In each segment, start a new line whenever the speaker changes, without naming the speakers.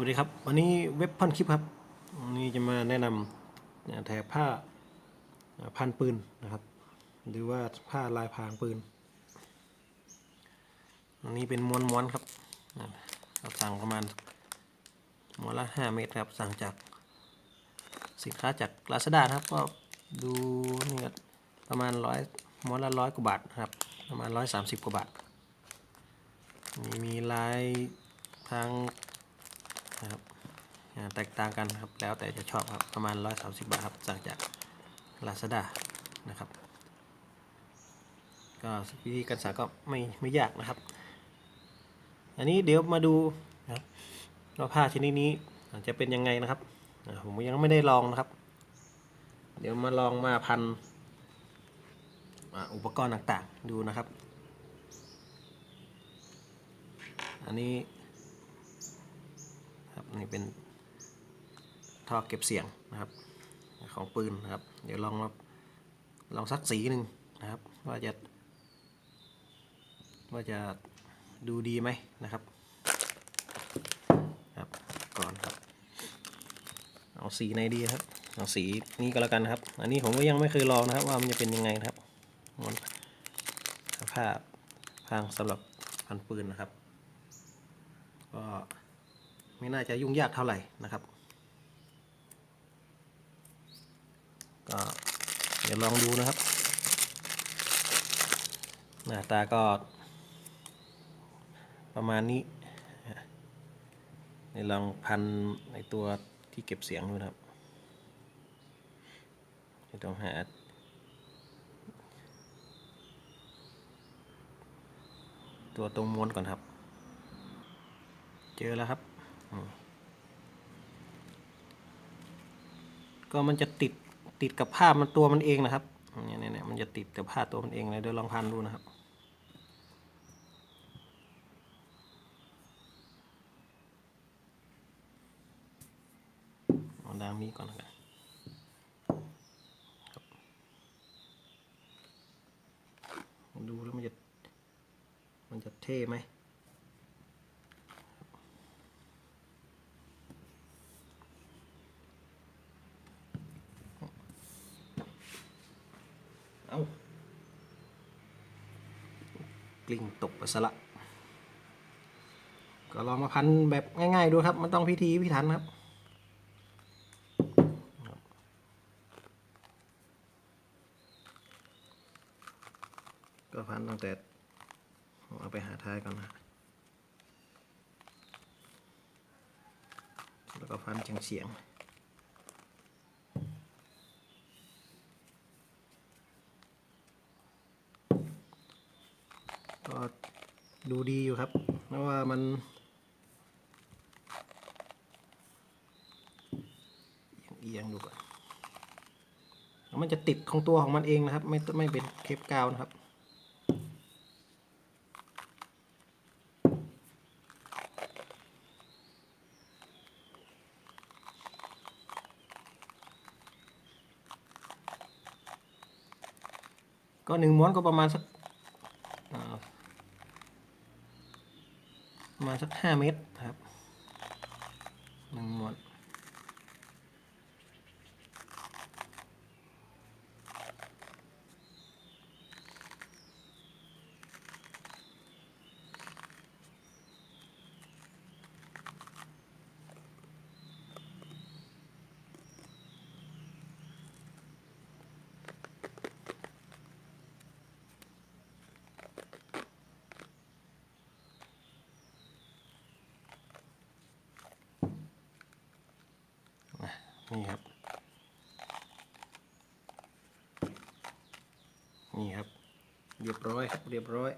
วัสดีครับ วันนี้เว็บพันคลิปครับนนี้จะมาแนะนำแถบผ้าพันปืนนะครับ หรือว่าผ้าลายพรางปืนอันนี้เป็นม้วนม้วนครับเราสั่งประมาณม้วนละห้าเมตรครับสั่งจากสินค้าจากลาซาด้าครับ ก็ดูนี่ประมาณร้อยม้วนละร้อยกว่าบาทครับ ประมาณร้อยสามสิบกว่าบาทมีมีลายทาง แตกต่างกันครับแล้วแต่จะชอบครับประมาณ 130 บาทครับสั่งจาก Lazada นะครับก็วิธีการสั่งก็ไม่ไม่ยากนะครับ อันนี้เดี๋ยวมาดูนะครับว่าผ้าชนิดนี้จะเป็นยังไงนะครับผมยังไม่ได้ลองนะครับ เดี๋ยวมาลองมาพันอุปกรณ์ต่างๆดูนะครับ อันนี้ครับนี่เป็น ท่อเก็บเสียงนะครับ ของปืนนะครับ เดี๋ยวลองมาลองสักสีหนึ่งนะครับ ว่าจะ ว่าจะดูดีไหมนะครับครับก่อนครับ เอาสีไหนดีครับเอาสีนี้ก็แล้วกันนะครับ อันนี้ผมก็ยังไม่เคยลองนะครับ ว่ามันจะเป็นยังไงนะครับมันผ้าพรางสำหรับพันปืนนะครับ ก็ไม่น่าจะยุ่งยากเท่าไหร่นะครับ ก็เดี๋ยวลองดูนะครับ หน้าตาก็ ประมาณนี้เดี๋ยวลองพันในตัวที่เก็บเสียงดูนะครับเดี๋ยวต้องหาตัวตรงม้วนก่อนครับ เจอแล้วครับ ก็มันจะติด ติดกับผ้ามันตัวมันเองนะครับเนี่ยเนี่ยเนี่ยมันจะติดกับผ้าตัวมันเองเลยเดี๋ยวลองพันดูนะครับเอาดางนี้ก่อนนะครับครับดูแล้วมันจะมันจะเท่ไหม กลิ้งตกไปซะละก็ลองมาพันแบบง่ายๆดูครับมันต้องพิธีพิถันครับก็พันตั้งแต่เอาไปหาท้ายก่อนนะแล้วก็พันเฉียงเฉียง ก็ดูดีอยู่ครับ เพราะว่ามันเอียงดูก่อนมันจะติดของตัวของมันเองนะครับ ไม่ไม่เป็นเคปกาวนะครับก็หนึ่งม้วนก็ประมาณสักอ่าประ มาณสักห้าเมตรครับหนึ่งม้วน นี่ครับ นี่ครับ เรียบร้อยครับ เรียบร้อย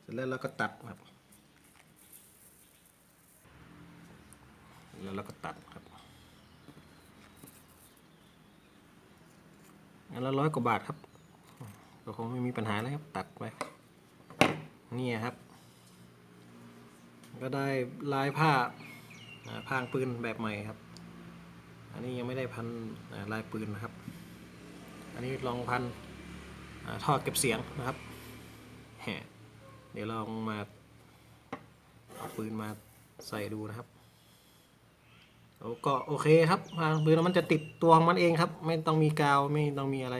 เสร็จแล้วเราก็ตัดครับ แล้วเราก็ตัดครับอันละร้อยกว่าบาทครับก็คงไม่มีปัญหาแล้วครับ ตัดไปนี่ครับ ก็ได้ลายผ้าอ่า พางปืนแบบใหม่ครับ อันนี้ยังไม่ได้พันลายปืนนะครับ อันนี้ลองพันท่อเก็บเสียงนะครับเดี๋ยวลองมาเอาปืนมาใส่ดูนะครับโอ้ก็โอเคครับผ้าพันปืนมันจะติดตัวของมันเองครับ ไม่ต้องมีกาวไม่ต้องมีอะไร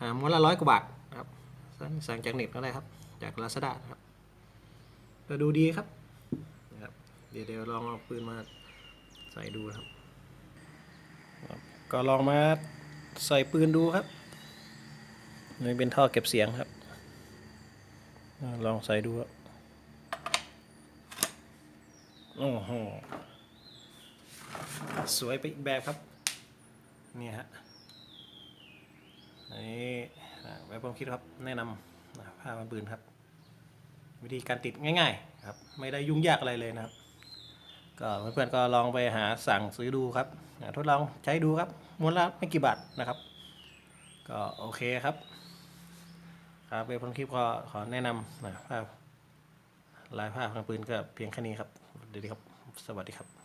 อ่าม้วนละร้อยกว่าบาทครับสั่งจากเน็ตก็ได้ครับ จากลาซาด้าครับก็ดูดีครับ เดี๋ยวเดี๋ยวลองเอาปืนมาใส่ดูครับ ก็ลองมาใส่ปืนดูครับนี่เป็นท่อเก็บเสียงครับ ลองใส่ดูครับโอ้โหสวยไปอีกแบบครับ นี่ฮะนี่อ่าไว้ผมคิดครับแนะนำผ้าพันปืนครับ วิธีการติดง่าย ๆ ครับ ไม่ได้ยุ่งยากอะไรเลยนะครับ ก็เพื่อนๆก็ลองไปหาสั่งซื้อดูครับทดลองใช้ดูครับมวลละไม่กี่บาทนะครับ ก็โอเคครับครับเว็บพันคลิปก็ขอแนะนำนะภาพลายภาพของปืนก็เพียงแค่นี้ครับเดี๋ยวดีครับ สวัสดีครับ